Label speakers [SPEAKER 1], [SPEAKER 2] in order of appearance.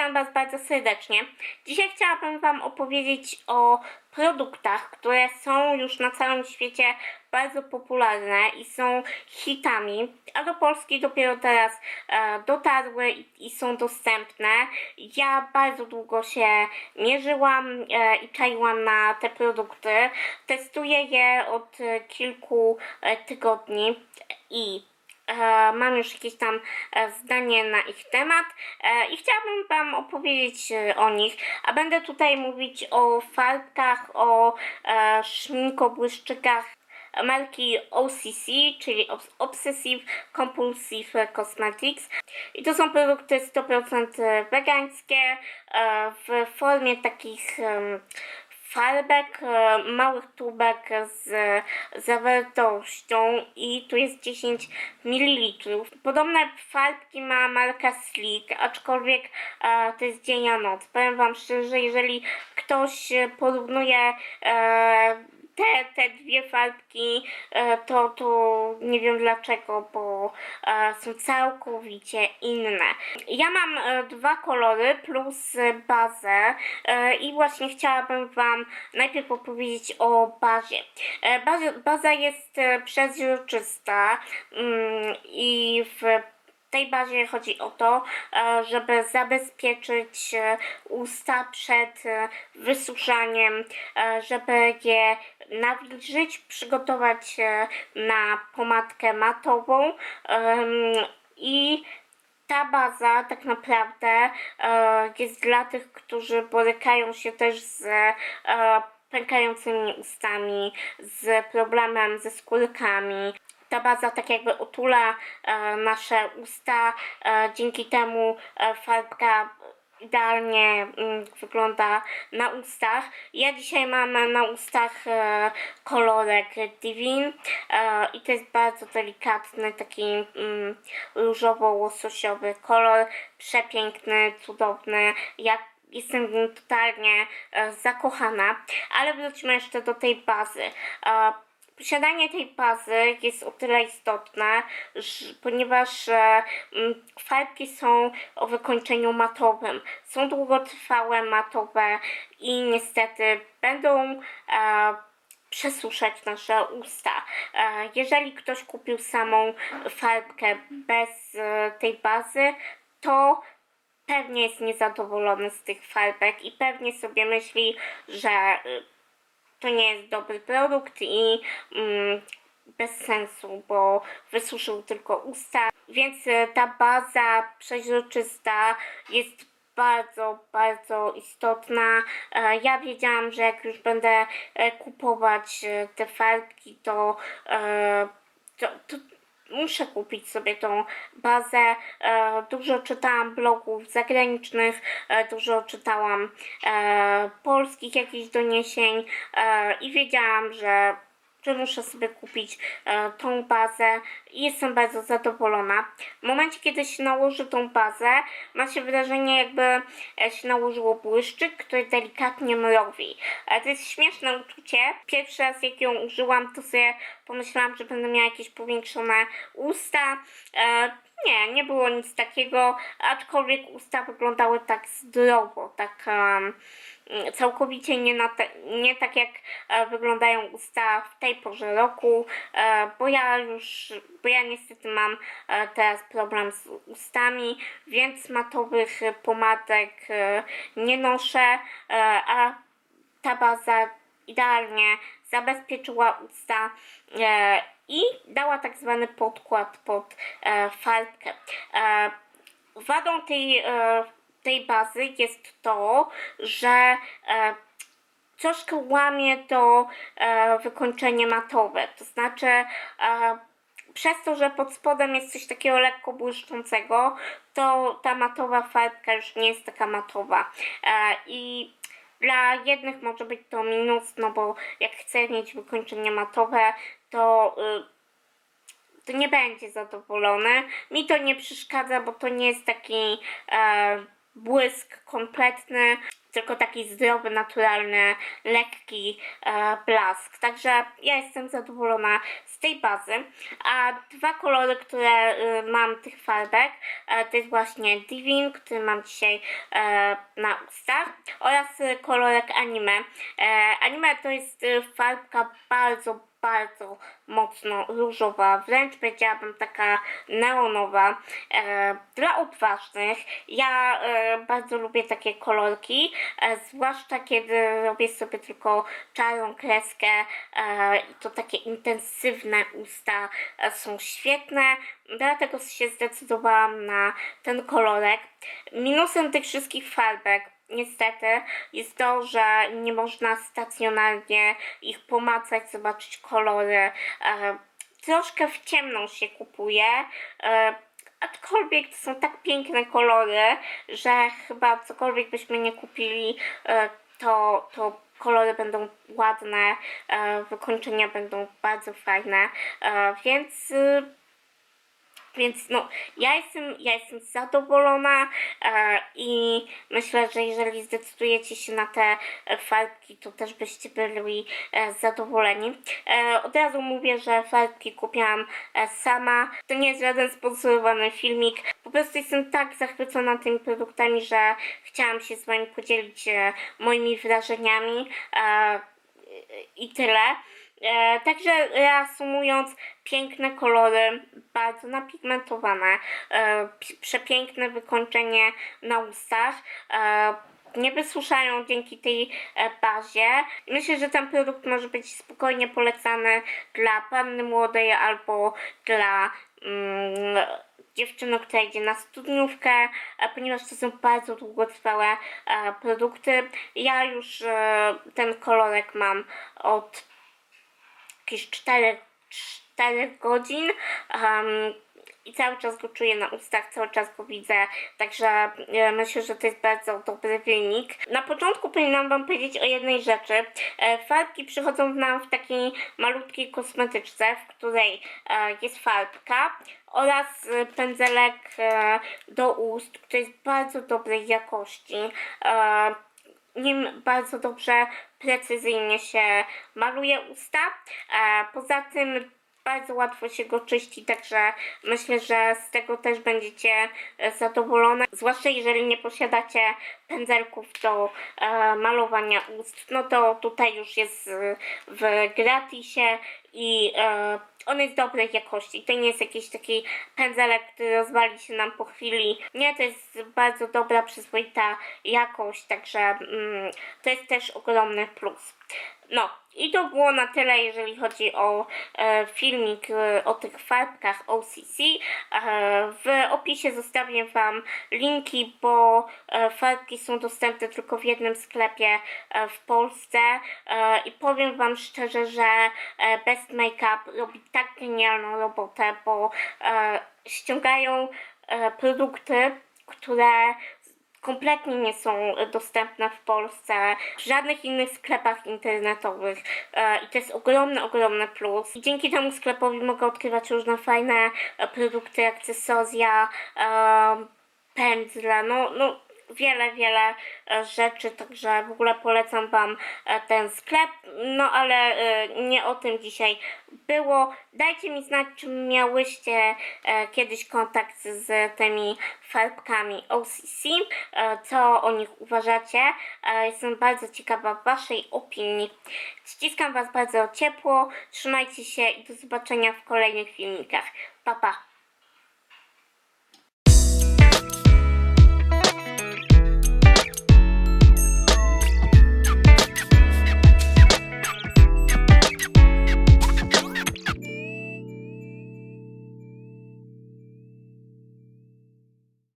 [SPEAKER 1] witam Was bardzo serdecznie. Dzisiaj chciałabym Wam opowiedzieć o produktach, które są już na całym świecie bardzo popularne i są hitami, a do Polski dopiero teraz e, dotarły i, i są dostępne. Ja bardzo długo się mierzyłam e, i czaiłam na te produkty. Testuję je od e, kilku e, tygodni i mam już jakieś tam e, zdanie na ich temat e, i chciałabym Wam opowiedzieć e, o nich, a będę tutaj mówić o farbkach, o e, szminkobłyszczykach marki OCC, czyli Obs- Obsessive Compulsive Cosmetics. I to są produkty 100% wegańskie e, w formie takich farbek, e, małych tubek z zawartością i tu jest 10 ml. Podobne farbki ma marka Sleek, aczkolwiek e, to jest dzień a noc. Powiem Wam szczerze, jeżeli ktoś porównuje e, te, te dwie farbki, e, to, to nie wiem dlaczego, bo e, są całkowicie inne. Ja mam e, dwa kolory plus bazę i właśnie chciałabym Wam najpierw opowiedzieć o bazie. Baza, jest przezroczysta mm, i w tej bazie chodzi o to, e, żeby zabezpieczyć e, usta przed e, wysuszaniem, żeby je nawilżyć, przygotować na pomadkę matową i ta baza tak naprawdę jest dla tych, którzy borykają się też z pękającymi ustami, z problemem ze skórkami. Ta baza tak jakby otula e, nasze usta, e, dzięki temu e, farbka idealnie mm, wygląda na ustach. Ja dzisiaj mam na ustach kolorek Divin i to jest bardzo delikatny, taki mm, różowo-łososiowy kolor, przepiękny, cudowny. Ja jestem w nim totalnie zakochana, ale wróćmy jeszcze do tej bazy. E, Posiadanie tej bazy jest o tyle istotne, ponieważ e, mm, farbki są o wykończeniu matowym. Są długotrwałe, matowe i niestety będą e, przesuszać nasze usta. E, jeżeli ktoś kupił samą farbkę bez e, tej bazy, to pewnie jest niezadowolony z tych farbek i pewnie sobie myśli, że to nie jest dobry produkt i mm, bez sensu, bo wysuszył tylko usta. Więc e, ta baza przeźroczysta jest bardzo, bardzo istotna. E, Ja wiedziałam, że jak już będę e, kupować te farbki, to, to, to muszę kupić sobie tą bazę. E, Dużo czytałam blogów zagranicznych, e, dużo czytałam e, polskich jakichś doniesień i wiedziałam, że że muszę sobie kupić e, tą bazę i jestem bardzo zadowolona. W momencie, kiedy się nałoży tą bazę, ma się wrażenie, jakby e, się nałożyło błyszczyk, który delikatnie mrowi. E, to jest śmieszne uczucie. Pierwszy raz, jak ją użyłam, to sobie pomyślałam, że będę miała jakieś powiększone usta. E, nie, nie było nic takiego, aczkolwiek usta wyglądały tak zdrowo, tak em, całkowicie nie, na te, nie tak jak e, wyglądają usta w tej porze roku, e, bo ja już, bo ja niestety mam e, teraz problem z ustami, więc matowych pomadek nie noszę, a ta baza idealnie zabezpieczyła usta i dała tak zwany podkład pod farbkę. E, wadą tej, tej bazy jest to, że e, troszkę łamie to e, wykończenie matowe. To znaczy, e, przez to, że pod spodem jest coś takiego lekko błyszczącego, to ta matowa farbka już nie jest taka matowa. E, I dla jednych może być to minus, no bo jak chcę mieć wykończenie matowe, to. Y, to nie będzie zadowolony. Mi to nie przeszkadza, bo to nie jest taki e, błysk kompletny, tylko taki zdrowy, naturalny, lekki e, blask. Także ja jestem zadowolona z tej bazy, a dwa kolory, które y, mam tych farbek, e, to jest właśnie Divin, który mam dzisiaj e, na ustach oraz kolorek anime. E, anime to jest y, farbka bardzo, bardzo mocno różowa, wręcz powiedziałabym taka neonowa. E, dla odważnych ja e, bardzo lubię takie kolorki, e, zwłaszcza kiedy robię sobie tylko czarną kreskę e, to takie intensywne usta e, są świetne, dlatego się zdecydowałam na ten kolorek. Minusem tych wszystkich farbek niestety jest to, że nie można stacjonarnie ich pomacać, zobaczyć kolory. E, troszkę w ciemną się kupuje. E, aczkolwiek to są tak piękne kolory, że chyba cokolwiek byśmy nie kupili, e, to, to kolory będą ładne, e, wykończenia będą bardzo fajne, e, więc y, więc no, ja jestem, ja jestem zadowolona e, i myślę, że jeżeli zdecydujecie się na te e, farbki, to też byście byli e, zadowoleni. E, od razu mówię, że farbki kupiłam e, sama. To nie jest żaden sponsorowany filmik. Po prostu jestem tak zachwycona tymi produktami, że chciałam się z Wami podzielić e, moimi wrażeniami. E, i tyle. E, także reasumując, piękne kolory, bardzo napigmentowane, e, pi- przepiękne wykończenie na ustach. E, nie wysłuszają dzięki tej e, bazie. Myślę, że ten produkt może być spokojnie polecany dla panny młodej albo dla mm, dziewczyny, która idzie na studniówkę, e, ponieważ to są bardzo długotrwałe e, produkty. Ja już ten kolorek mam od jakieś 4, 4 godzin. em, i cały czas go czuję na ustach, cały czas go widzę, także e, myślę, że to jest bardzo dobry wynik. Na początku powinnam Wam powiedzieć o jednej rzeczy. E, farbki przychodzą nam w takiej malutkiej kosmetyczce, w której e, jest farbka oraz e, pędzelek e, do ust, który jest bardzo dobrej jakości. E, nim bardzo dobrze, precyzyjnie się maluje usta. E, poza tym bardzo łatwo się go czyści, także myślę, że z tego też będziecie e, zadowolone. Zwłaszcza jeżeli nie posiadacie pędzelków do e, malowania ust, no to tutaj już jest w gratisie i e, on jest dobrej jakości. To nie jest jakiś taki pędzelek, który rozwali się nam po chwili. Nie, to jest bardzo dobra, przyzwoita jakość, także mm, to jest też ogromny plus. No i to było na tyle, jeżeli chodzi o e, filmik e, o tych farbkach OCC. E, w opisie zostawię Wam linki, bo e, farbki są dostępne tylko w jednym sklepie e, w Polsce e, i powiem Wam szczerze, że e, Best Makeup robi tak genialną robotę, bo e, ściągają e, produkty, które kompletnie nie są dostępne w Polsce, w żadnych innych sklepach internetowych e, i to jest ogromny, ogromny plus. Dzięki temu sklepowi mogę odkrywać różne fajne e, produkty, akcesoria, e, pędzle, no, no wiele, wiele e, rzeczy, także w ogóle polecam Wam e, ten sklep, no ale e, nie o tym dzisiaj było. Dajcie mi znać, czy miałyście kiedyś kontakt z tymi farbkami OCC, co o nich uważacie. Jestem bardzo ciekawa Waszej opinii. Ściskam Was bardzo ciepło, trzymajcie się i do zobaczenia w kolejnych filmikach. Pa, pa!